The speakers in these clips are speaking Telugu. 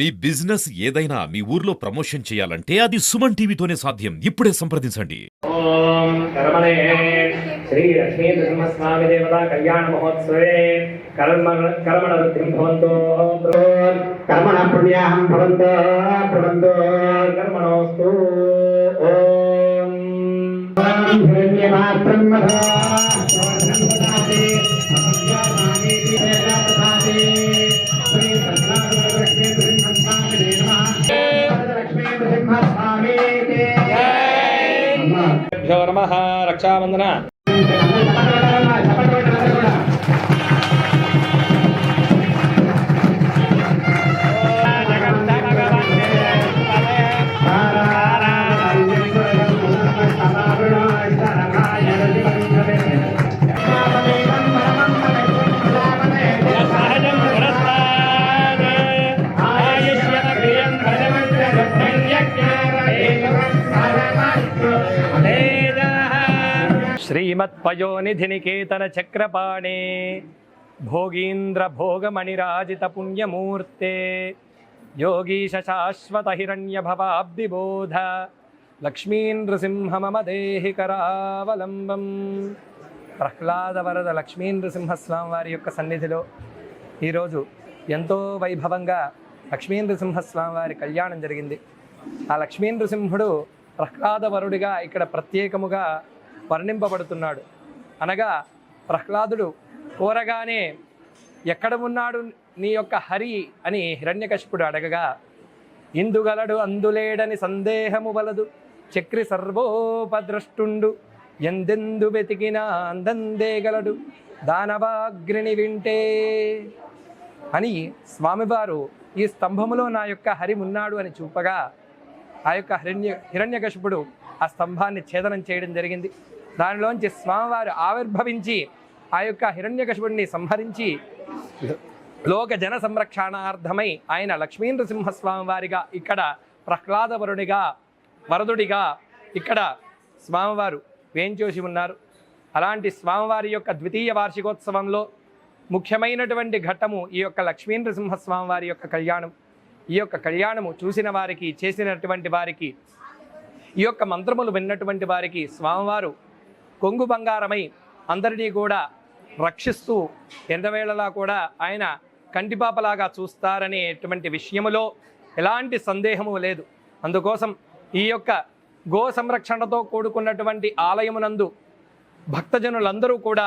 మీ బిజినెస్ ఏదైనా మీ ఊర్లో ప్రమోషన్ చేయాలంటే అది సుమన్ టీవీతోనే సాధ్యం. ఇప్పుడే సంప్రదించండి. శ్రీ లక్ష్మీ దేవతా కళ్యాణ మహోత్సవే. కర్మ కర్మణ వృద్ధిం భవంతో. కర్మణ పుణ్యాహం భవంతో. భవంతో. కర్మణోస్తు. ఓం. హిరణ్యమాత్రం నమ రక్షాబంధన శ్రీమత్పయోనిధినికేతన చక్రపాణే భోగీంద్ర భోగమణిరాజిత పుణ్యమూర్తే యోగీశ శాశ్వత హిరణ్య భవాబ్దిబోధ లక్ష్మీన్ మమ దేహి కరావలంబం ప్రహ్లాద వరద లక్ష్మీ వారి యొక్క సన్నిధిలో ఈరోజు ఎంతో వైభవంగా లక్ష్మీ వారి కళ్యాణం జరిగింది. ఆ లక్ష్మీ ప్రహ్లాదవరుడిగా ఇక్కడ ప్రత్యేకముగా వర్ణింపబడుతున్నాడు అనగా ప్రహ్లాదుడు కోరగానే ఎక్కడ ఉన్నాడు నీ యొక్క హరి? అని హిరణ్యకశిపుడు అడగగా ఇందుగలడు అందులేడని సందేహము వలదు. చక్రి సర్వోపద్రష్టుండు. ఎందెందు వెతికినా అందందేగలడు దానవాగ్రిని వింటే అని స్వామివారు ఈ స్తంభములో నా యొక్క హరి ఉన్నాడు అని చూపగా ఆ యొక్క హిరణ్య హిరణ్యకశిపుడు ఆ స్తంభాన్ని ఛేదనం చేయడం జరిగింది. దానిలోంచి స్వామివారు ఆవిర్భవించి ఆ యొక్క హిరణ్యకశుడిని సంహరించి లోక జన సంరక్షణార్థమై ఆయన లక్ష్మీ వారిగా ఇక్కడ ప్రహ్లాదవరుడిగా వరదుడిగా ఇక్కడ స్వామివారు వేంచోసి ఉన్నారు. అలాంటి స్వామివారి యొక్క ద్వితీయ వార్షికోత్సవంలో ముఖ్యమైనటువంటి ఘట్టము ఈ యొక్క లక్ష్మీ వారి యొక్క కళ్యాణం. ఈ యొక్క కళ్యాణము చూసిన వారికి చేసినటువంటి వారికి ఈ యొక్క మంత్రములు విన్నటువంటి వారికి స్వామివారు కొంగు బంగారమై అందరినీ కూడా రక్షిస్తూ ఎండవేళలా కూడా ఆయన కంటిపాపలాగా చూస్తారనేటువంటి విషయములో ఎలాంటి సందేహము లేదు. అందుకోసం ఈ యొక్క గో సంరక్షణతో కూడుకున్నటువంటి ఆలయమునందు భక్తజనులందరూ కూడా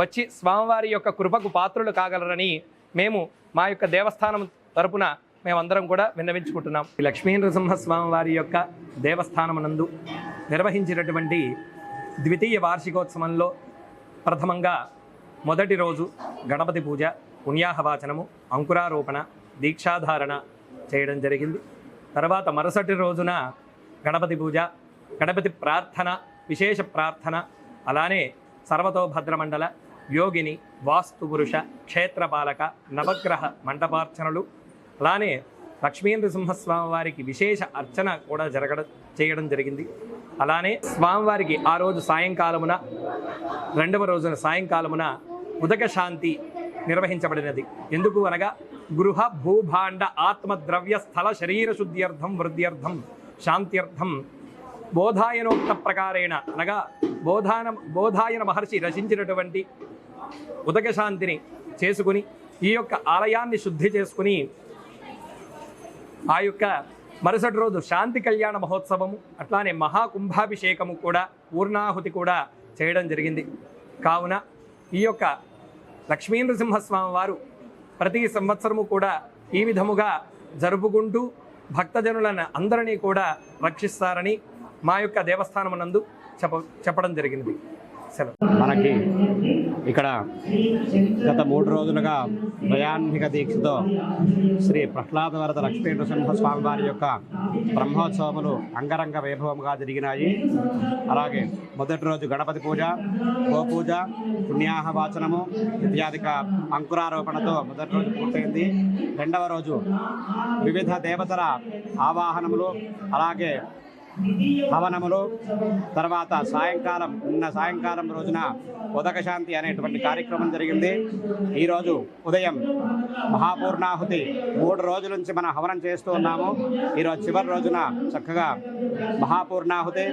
వచ్చి స్వామివారి యొక్క కృపకు పాత్రులు కాగలరని మేము మా యొక్క దేవస్థానం తరపున మేమందరం కూడా విన్నవించుకుంటున్నాం. లక్ష్మీ నరసింహ స్వామి వారి యొక్క దేవస్థానమునందు నిర్వహించినటువంటి ద్వితీయ వార్షికోత్సవంలో ప్రథమంగా మొదటి రోజు గణపతి పూజ పుణ్యాహవాచనము అంకురారోపణ దీక్షాధారణ చేయడం జరిగింది. తర్వాత మరుసటి రోజున గణపతి పూజ గణపతి ప్రార్థన విశేష ప్రార్థన అలానే సర్వతోభద్రమండల యోగిని వాస్తుపురుష క్షేత్రపాలక నవగ్రహ మంటపార్చనలు అలానే లక్ష్మీ వారికి విశేష అర్చన కూడా జరగడం చేయడం జరిగింది. అలానే స్వామివారికి ఆ రోజు సాయంకాలమున రెండవ రోజున సాయంకాలమున ఉదక శాంతి నిర్వహించబడినది. ఎందుకు అనగా గృహ భూభాండ ఆత్మద్రవ్య స్థల శరీర శుద్ధ్యర్థం వృద్ధ్యర్థం శాంత్యర్థం బోధాయనోక్త ప్రకారేణ అనగా బోధాన బోధాయన మహర్షి రచించినటువంటి ఉదక శాంతిని చేసుకుని ఈ యొక్క ఆలయాన్ని శుద్ధి చేసుకుని ఆ యొక్క మరుసటి రోజు శాంతి కళ్యాణ మహోత్సవము అట్లానే మహాకుంభాభిషేకము కూడా పూర్ణాహుతి కూడా చేయడం జరిగింది. కావున ఈ యొక్క లక్ష్మీనృసింహస్వామి వారు ప్రతి సంవత్సరము కూడా ఈ విధముగా జరుపుకుంటూ భక్తజనులను అందరినీ కూడా రక్షిస్తారని మా యొక్క దేవస్థానమునందు చెప్ప చెప్పడం జరిగింది సెలవు. మనకి ఇక్కడ గత మూడు రోజులుగా ప్రయాణిక దీక్షతో శ్రీ ప్రహ్లాదవరద లక్ష్మీ నృసింహ స్వామి వారి యొక్క బ్రహ్మోత్సవములు అంగరంగ వైభవంగా జరిగినాయి. అలాగే మొదటి రోజు గణపతి పూజ గోపూజ పుణ్యాహ వాచనము ఇత్యాదిక అంకురారోపణతో మొదటి రోజు పూర్తయింది. రెండవ రోజు వివిధ దేవతల ఆవాహనములు అలాగే భవనములు తర్వాత సాయంకాలం నిన్న సాయంకాలం రోజున ఉదక శాంతి అనేటువంటి కార్యక్రమం జరిగింది. ఈరోజు ఉదయం మహాపూర్ణాహుతి మూడు రోజుల నుంచి మనం హవనం చేస్తూ ఉన్నాము. ఈరోజు చివరి రోజున చక్కగా మహాపూర్ణాహుతి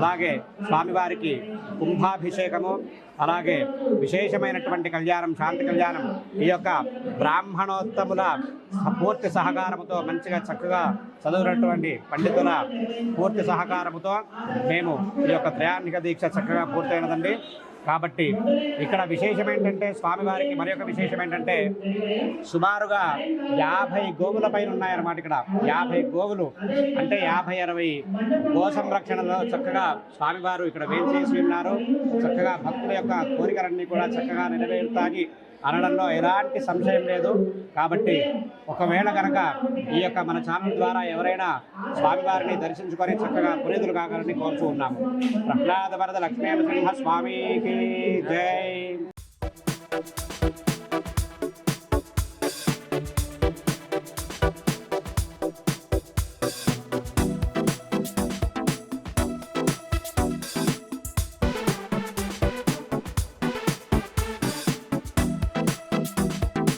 అలాగే స్వామివారికి కుంభాభిషేకము అలాగే విశేషమైనటువంటి కళ్యాణం శాంతి కళ్యాణం ఈ యొక్క బ్రాహ్మణోత్తముల పూర్తి సహకారముతో మంచిగా చక్కగా చదువునటువంటి పండితుల పూర్తి సహకారముతో మేము ఈ యొక్క త్రయాణిక దీక్ష చక్కగా పూర్తయినదండి. కాబట్టి ఇక్కడ విశేషం ఏంటంటే స్వామివారికి మరి యొక్క విశేషం ఏంటంటే సుమారుగా యాభై గోవుల పైన ఉన్నాయన్నమాట ఇక్కడ. యాభై గోవులు అంటే యాభై అరవై గో సంరక్షణలో చక్కగా స్వామివారు ఇక్కడ వేంచేసి ఉన్నారు. చక్కగా భక్తుల యొక్క కోరికలన్నీ కూడా చక్కగా నెరవేరుతాయి. అనడంలో ఎలాంటి సంశయం లేదు. కాబట్టి ఒకవేళ కనుక ఈ యొక్క మన ఛానల్ ద్వారా ఎవరైనా స్వామివారిని దర్శించుకొని చక్కగా పునీతులు కాగలని కోరుతూ ఉన్నాము. ప్రహ్లాద వరద లక్ష్మీ నరసింహ స్వామికి జై.